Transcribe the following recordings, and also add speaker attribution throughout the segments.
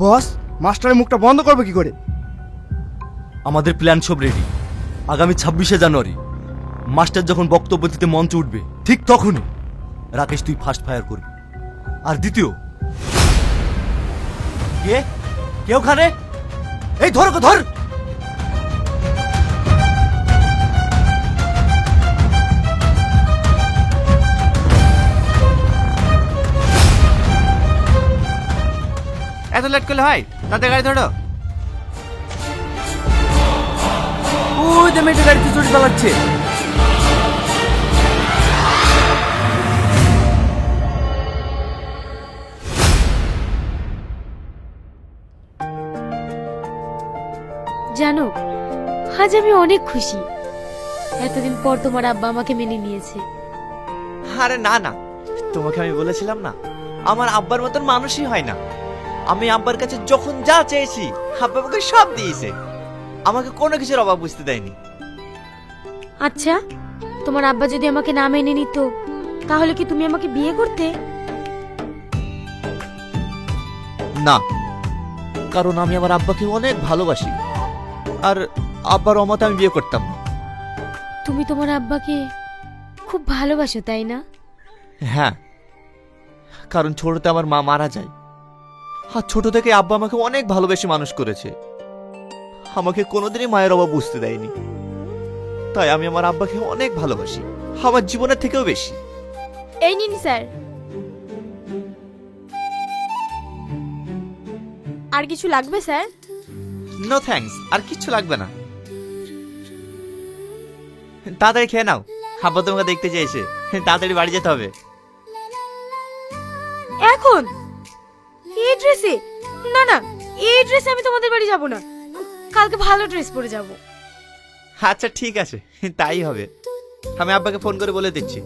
Speaker 1: বস, মাস্টারের মুখটা বন্ধ করবে কি করে?
Speaker 2: আমাদের প্ল্যান সব রেডি। আগামী ছাব্বিশে জানুয়ারি, মাস্টার যখন বক্তব্য দিতে মঞ্চ উঠবে, ঠিক তখনই রাকেশ তুই ফার্স্ট ফায়ার করবি। আর দ্বিতীয়, কে? কে ওখানে? এই ধর ধর!
Speaker 3: এত লেট করলে হয়? তাতে গাড়ি ধরো।
Speaker 4: ওই যে মেয়েটা গাড়িতে চড়ে চালাচ্ছে
Speaker 5: জানো আজ আমি অনেক খুশি। এতদিন পর তোমার আব্বা আমাকে মেনে নিয়েছে।
Speaker 3: আরে না না। তোমাকে আমি বলেছিলাম না আমার আব্বার মতন মানুষই হয় না। আমি আব্বার কাছে যখন যা চেয়েছি আব্বা আমাকে সব দিয়েছে। আমাকে কোনো কিছুর অভাব বুঝতে দেয়নি।
Speaker 5: আচ্ছা তোমার আব্বা যদি আমাকে না মেনে নিত তাহলে কি তুমি আমাকে বিয়ে করতে?
Speaker 3: না কারণ আমি আমার আব্বাকে অনেক ভালোবাসি। আর আব্বার অমতে আমি বিয়ে করতাম না।
Speaker 5: তুমি তোমার আব্বাকে খুব ভালোবাসো তাই না?
Speaker 3: হ্যাঁ কারণ ছোটতে আমার মা মারা যায়। আর ছোট থেকে আব্বা আমাকে অনেক ভালোবেসে মানুষ করেছে। আমাকে কোনোদিনই মায়ের অভাব বুঝতে দেয়নি। তাই আমি আমার আব্বাকে অনেক ভালোবাসি আমার জীবনের থেকেও বেশি।
Speaker 5: এই নিন স্যার। আর কিছু লাগবে স্যার?
Speaker 3: নো থ্যাঙ্কস আর কিচ্ছু লাগবে না। তাড়াতাড়ি খেয়ে নাও আব্বা তোমাকে দেখতে চেয়েছে তাড়াতাড়ি বাড়ি যেতে হবে।
Speaker 5: এখন? এই ড্রেসে না না, এই ড্রেসে আমি তোমাদের বাড়ি যাব না। কালকে ভালো ড্রেস পরে যাব।
Speaker 3: আচ্ছা ঠিক আছে। তাই হবে। আমি আব্বাকে ফোন করে বলে দিচ্ছি।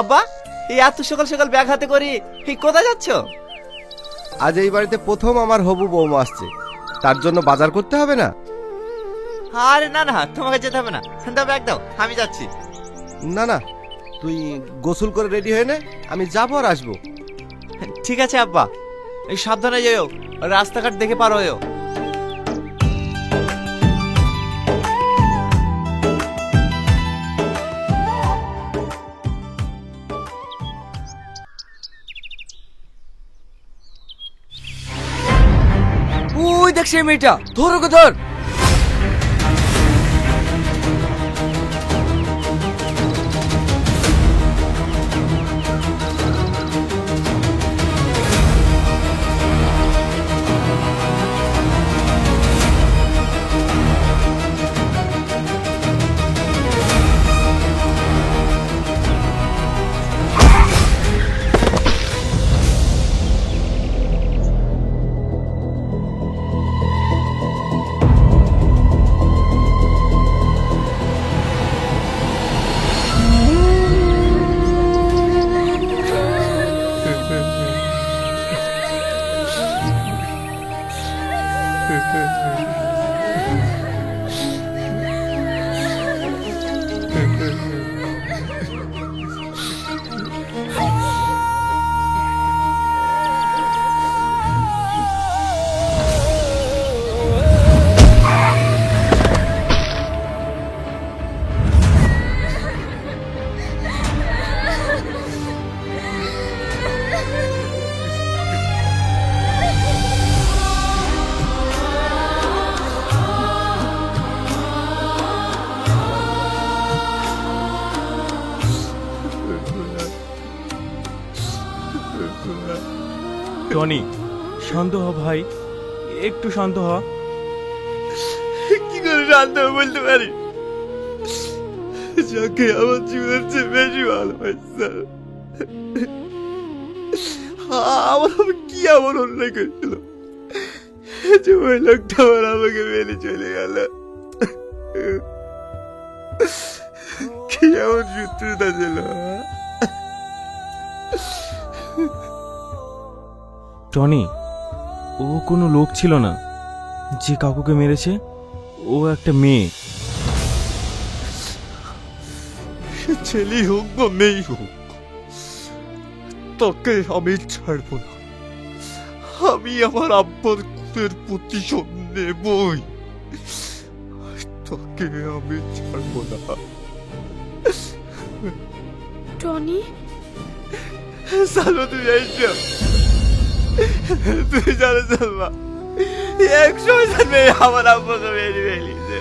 Speaker 3: আব্বা? এই এত সকাল সকাল ব্যাগ হাতে করি এই কোথায় যাচ্ছ?
Speaker 6: আজ এই বাড়িতে প্রথম আমার হবু বৌমা আসছে। তার জন্য বাজার করতে হবে না?
Speaker 3: আরে না না তোমাকে যেতে হবে না। দাও ব্যাগ দাও আমি যাচ্ছি।
Speaker 6: না না তুই গোসল করে রেডি হয়ে নে আমি যাব আর আসব।
Speaker 3: ঠিক আছে আব্বা। এই সাবধানে যেও রাস্তাঘাট দেখে পার হয়েও।
Speaker 4: ওই দেখ সেই মেয়েটা ওকে
Speaker 7: শান্ত হ ভাই, একটু শান্ত হ।
Speaker 3: কি করে শান্ত হয়ে বলতে পারি? যাকে আমার জীবনের চেয়ে বেশি ভালোবাসছে। আমার কি এমন অন্যায় করেছিল? যে ওই লোকটা আবার আমাকে মেনে চলে গেল। কি এমন শত্রুতা ছিল
Speaker 7: টনি ও কোনো লোক ছিল না। যে কাকুকে মেরেছে ও একটা মেয়ে।
Speaker 3: সে ছেলেই হোক বা মেয়েই হোক তোকে আমি ছাড়বো না। আমি আমার আব্বার খুনের প্রতিশোধ নেবই। তোকে আমি ছাড়বো না।
Speaker 5: টনি?
Speaker 3: সালো তুই এইটা তুই জানো সালমা এক সময় জানবে আমার আব্বাকে মেরে ফেলিছে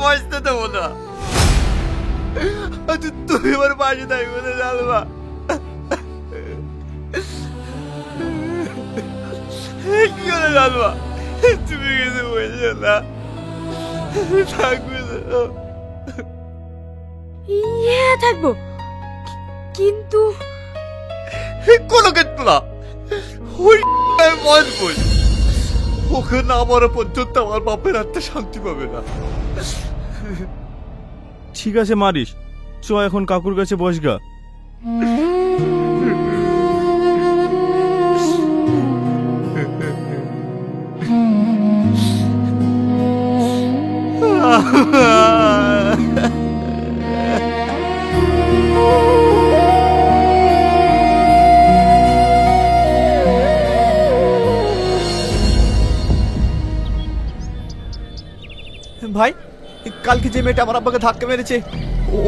Speaker 3: বসতে দেবো না তুমি আমার পাশে থাকবে না সালমা কি করে সালমা তুমি কিছু বলছো না থাকবে
Speaker 5: থাকব কিন্তু
Speaker 3: কোনো ক্ষেত্রে না। ওই বই। ওকে না আমার পর্যন্ত আমার বাপের আত্মা শান্তি পাবে না।
Speaker 7: ঠিক আছে, মারিস। চ, এখন কাকুর কাছে বসগা।
Speaker 3: কালকে যে মেয়েটা আমার আব্বাকে ধাক্কা মেরেছে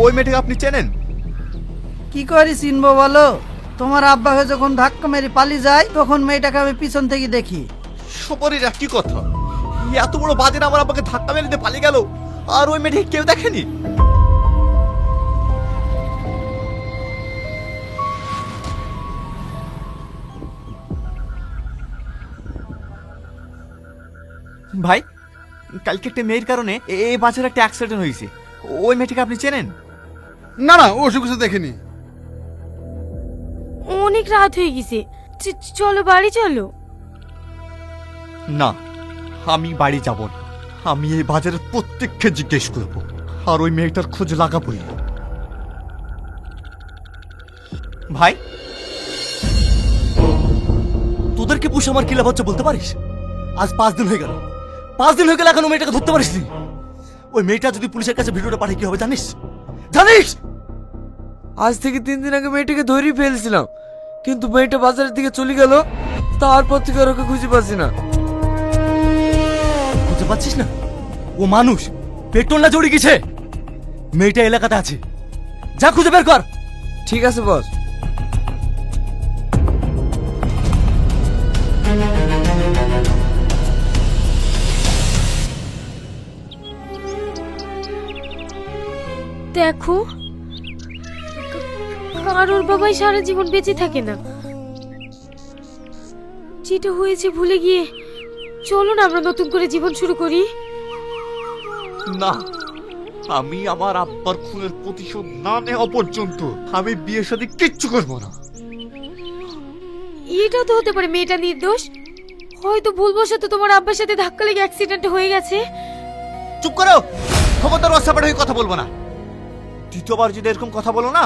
Speaker 3: ওই মেয়েটাকে আপনি চেনেন?
Speaker 8: কি করে চিনবো বলো? তোমার আব্বাকে যখন ধাক্কা মেরে পালিয়ে যায় তখন মেয়েটাকে আমি পিছন থেকে দেখি।
Speaker 3: সবারই একই কথা? এত বড় বাজের আমার আব্বাকে ধাক্কা মেরে দিয়ে পালিয়ে গেল? আর ওই মেয়েটাকে কেউ দেখেনি? ভাই কালকে একটা মেয়ের কারণে এই বাজারে একটা অ্যাক্সিডেন্ট হয়েছে। ওই মেয়েটিকে আপনি চেনেন?
Speaker 1: না না ও কিছু দেখেনি।
Speaker 5: অনেক রাত হয়ে গেছে। চ- চলো বাড়ি চলো।
Speaker 3: না আমি বাড়ি যাব না। আমি এই বাজারের প্রত্যেককে জিজ্ঞেস করব আর ওই মেয়েটার খোঁজ লাগাবই। ভাই?
Speaker 2: তোদেরকে পুষে আমার কি লাভ বলতে পারিস? আজ পাঁচ দিন হয়ে গেল। পাঁচ দিন হয়ে গেলে এখনও মেয়েটাকে ধরতে পারিস ওই মেয়েটা যদি পুলিশের কাছে ভিডিওটা পাঠিয়ে কি হবে জানিস? জানিস?
Speaker 4: আজ থেকে তিন দিন আগে মেয়েটাকে ধরেই ফেলছিলাম। কিন্তু মেয়েটা বাজারের দিকে চলে গেল তারপর থেকে আর ওকে খুঁজে পাচ্ছি না।
Speaker 2: বুঝতে পারছিস না? ও মানুষ পেট্রোল না জড়িয়ে গেছে। মেয়েটা এলাকাতে আছে। যা খুঁজে বের কর।
Speaker 4: ঠিক আছে বস।
Speaker 5: দেখো কারোর বাবাই সারা জীবন বেঁচে থাকে না। যেটা হয়েছে ভুলে গিয়ে চলো না আমরা নতুন করে জীবন শুরু করি।
Speaker 3: না আমি আমার আব্বার খুনের প্রতিশোধ না নেওয়া পর্যন্ত আমি বিয়ের সাথে কিচ্ছু করব না।
Speaker 5: এটাও তো হতে পারে মেয়েটা নির্দোষ। হয়তো ভুলবশত তোমার আব্বার সাথে ধাক্কা লেগে অ্যাক্সিডেন্ট হয়ে গেছে।
Speaker 3: চুপ করো! ক্ষমতার হয়ে কথা বলব না। দ্বিতীয়বার যদি এরকম কথা বলো না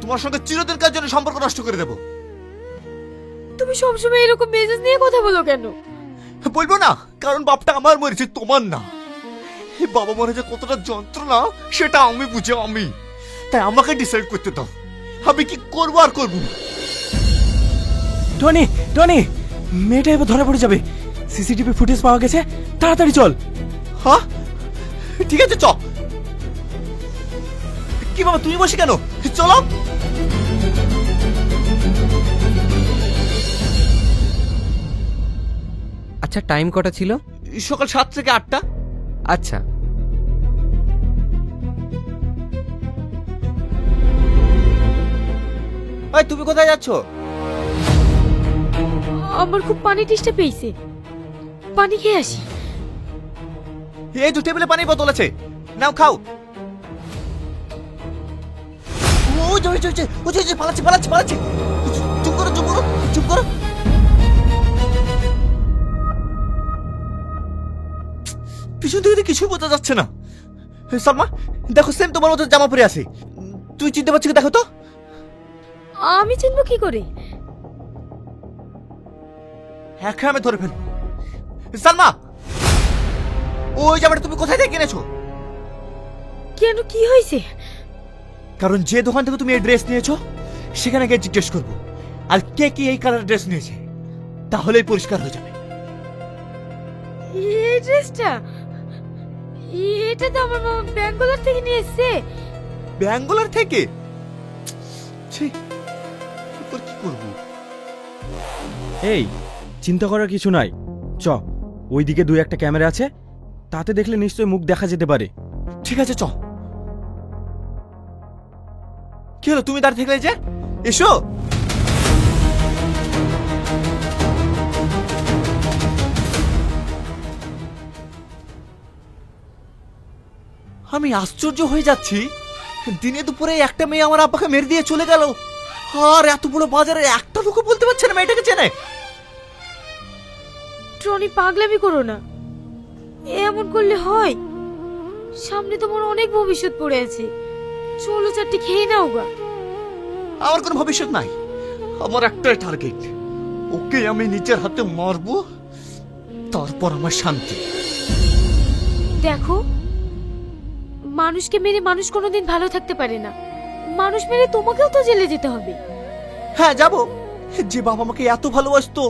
Speaker 3: তোমার সঙ্গে চিরদিনকার জন্য সম্পর্ক নষ্ট করে দেবো?
Speaker 5: তুমি সবসময় এরকম মেজাজ নিয়ে কথা বলো কেন?
Speaker 3: বলব না কারণ বাপটা আমার মরেছে তোমার না। এই বাবা মরে যে কতটা যন্ত্রণা সেটা আমি বুঝে আমি। তাই আমাকে ডিসাইড করতে দাও। আমি কি করব আর করব না?
Speaker 7: টনি টনি মেয়েটা এবার ধরা পড়ে যাবে। সিসিটিভি ফুটেজ পাওয়া গেছে তাড়াতাড়ি চল।
Speaker 3: হ্যাঁ? ঠিক আছে চ কি বাবা তুমি বসে কেন? চলো।
Speaker 9: আচ্ছা টাইম কটা ছিল?
Speaker 3: সকাল সাত থেকে আটটা।
Speaker 9: আচ্ছা।
Speaker 3: এই তুমি কোথায় যাচ্ছ?
Speaker 5: আমার খুব পানি টেস্টে পেয়েছে। পানি খেয়ে আসি।
Speaker 3: এই তো টেবিলে পানির বোতল আছে। নাও খাও। ও জয় জয় জয় ও জয় জয় পালাচ্ছে পালাচ্ছে পালাচ্ছে। চুপ করো চুপ করো চুপ করো। পিছন থেকে তো কিছুই বোঝা যাচ্ছে না। সালমা দেখো সেম তোমার মতো জামা পরে আছে। তুই চিনতে পারছিস দেখো তো।
Speaker 5: আমি চিনবো কি করে?
Speaker 3: একে আমি ধরে ফেলব। সালমা! ওই জামাটা তুমি কোথায় থেকে কিনেছো
Speaker 5: কেন কি হয়েছে?
Speaker 3: কারণ যে দোকান থেকে তুমি এই ড্রেস নিয়েছো সেখানে গিয়ে জিজ্ঞেস করব। আর কে কি এই কালার ড্রেস নিয়েছে? তাহলেই পরিষ্কার হয়ে যাবে।
Speaker 5: এই ড্রেসটা এটা তো আমার মামা ব্যাঙ্গালোর থেকে নিয়ে এসছে
Speaker 3: ব্যাঙ্গালোর থেকে? ছি এরপর কি করব?
Speaker 7: এই চিন্তা করার কিছু নাই। চ ওইদিকে দুই একটা ক্যামেরা আছে তাতে দেখলে নিশ্চয়ই মুখ দেখা যেতে পারে।
Speaker 3: ঠিক আছে চ। কি হলো, তুমি দাঁড়িয়ে থাকলে যে? এসো। আমি আশ্চর্য হয়ে যাচ্ছি। দিনে দুপুরে একটা মেয়ে আমার আব্বাকে মেরে দিয়ে চলে গেল। আর এত বড় বাজারে একটা লোকও বলতে পারছে না মেয়েটাকে চেনে।
Speaker 5: ট্রনি পাগলামি করো না। এমন করলে হয়। সামনে তোমার অনেক ভবিষ্যৎ পড়ে আছে। চলো চারটি খেয়ে নাও গা।
Speaker 3: আমার কোনো ভবিষ্যৎ নাই। আমার একটাই টার্গেট ওকে আমি নিজের হাতে মারবো তারপর আমার শান্তি।
Speaker 5: দেখো মানুষকে মেরে মানুষ কোনোদিন ভালো থাকতে পারে না। মানুষ মেরে তোমাকেও তো জেলে যেতে হবে।
Speaker 3: হ্যাঁ যাব। যে বাবা আমাকে এত ভালোবাসতো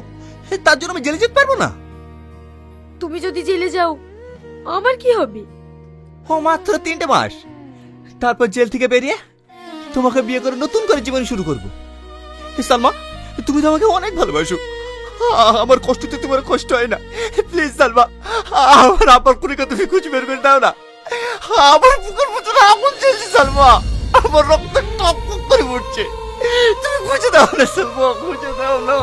Speaker 3: তার জন্য আমি জেলে যেতে পারব না।
Speaker 5: তুমি যদি জেলে যাও আমার কি হবে?
Speaker 3: ও মাত্র তিনটে মাস। তারপর জেল থেকে বেরিয়ে তোমাকে বিয়ে করে নতুন করে জীবন শুরু করব। সালমা, তুমি তো আমাকে অনেক ভালোবাসো। আমার কষ্টতে তোমার কষ্ট হয় না। প্লিজ সালমা, আমার আপার কুড়িকে তুমি খুঁজে বের করে দাও না। আমার বুকের ভিতরে আগুন চলছে সালমা। আমার রক্ত টক করে উঠছে। তুমি খুঁজে দাও না সালমা, খুঁজে দাও না।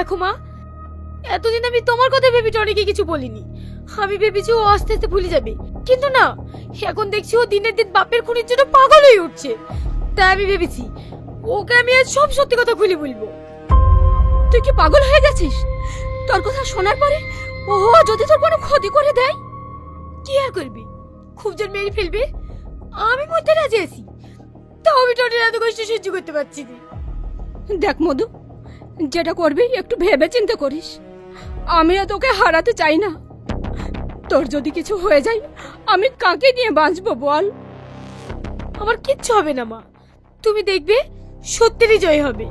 Speaker 5: দেখো মা, এতদিন আমি তোমার কথা ভেবে টনিকে কিছু বলিনি। আমি ভেবেছি ও আস্তে আস্তে ভুলে যাবে। কিন্তু না, এখন দেখছি ও দিনের দিন বাপের খুনির জন্য পাগল হয়ে উঠছে। তাই আমি ভেবেছি, ওকে আমি আজ সব সত্যি কথা খুলে বলব। তুই কি পাগল হয়ে গেছিস তোর কথা শোনার পরে ও যদি তোর কোনো ক্ষতি করে দেয়, কি আর করবি? খুব জোর মেরে ফেলবে? আমি মধ্যে রাজি আছি। তাও আমি টনির এত কষ্ট সহ্য করতে পারছি না।
Speaker 10: দেখ মধু যেটা করবি একটু ভেবে চিন্তে করিস। আমিও তোকে হারাতে চাই না। তোর যদি কিছু হয়ে যায়, আমি কাকে নিয়ে বাঁচবো বল?
Speaker 5: আমার কিচ্ছু হবে না, মা। তুমি দেখবে সত্যিরই জয় হবে।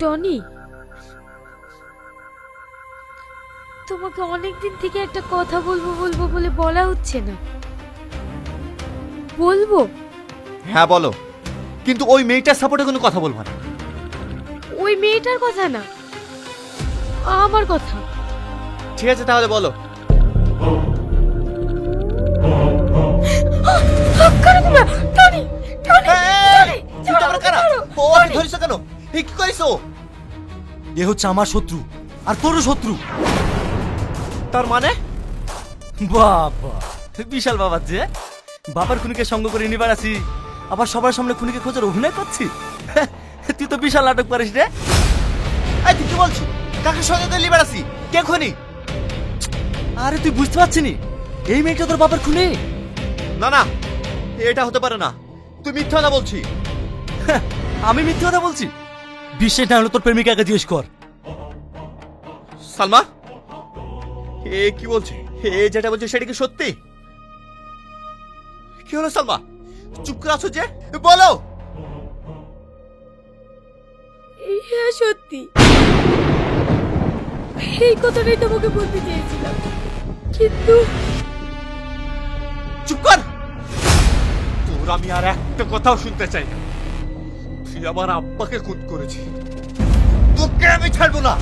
Speaker 5: টনি, তোমাকে অনেক দিন থেকে একটা কথা বলব বলব বলে বলা হচ্ছে না। বলব?
Speaker 3: হ্যাঁ বলো। কিন্তু ওই মেয়েটার সাপোর্টে কোনো কথা বলব না।
Speaker 5: ওই মেয়েটার কথা না আমার কথা।
Speaker 3: ঠিক আছে তাহলে বলো। কি
Speaker 2: এ হচ্ছে আমার শত্রু আর তোরও শত্রু।
Speaker 3: তার মানে?
Speaker 2: বাবা বিশাল বাবার যে। বাবার খুনিকে সঙ্গ করে নিবার আসি আবার সবার সামনে খুনিকে খোঁজার অভিনয় করছি? তুই তো বিশাল নাটক পারিস রে।
Speaker 3: এই তুই কি বলছিস কাকে সঙ্গে করে লিবার আসি কে খুনি?
Speaker 2: আরে তুই বুঝতে পারছিস নি। এই মেয়েটা তোর বাবার খুনি?
Speaker 3: না না এটা হতে পারে না। তুই মিথ্যা না বলছি।
Speaker 2: আমি মিথ্যে কথা বলছি? বিশ্বাস না হলে তোর প্রেমিকা প্রেমিকাকে জিজ্ঞেস কর।
Speaker 3: সালমা এ কি বলছে? এ যেটা বলছে সেটা কি সত্যি? কি হলো সালমা? চুপ করে আছো যে? বলো!
Speaker 5: হ্যাঁ সত্যি। এই কথাটাই তোমাকে বলতে চেয়েছিলাম। কিন্তু
Speaker 3: চুপ কর! তোর আমি আর একটা কথাও শুনতে চাই না। তুই আমার আব্বাকে খুন করেছি তোকে আমি ছাড়বো না!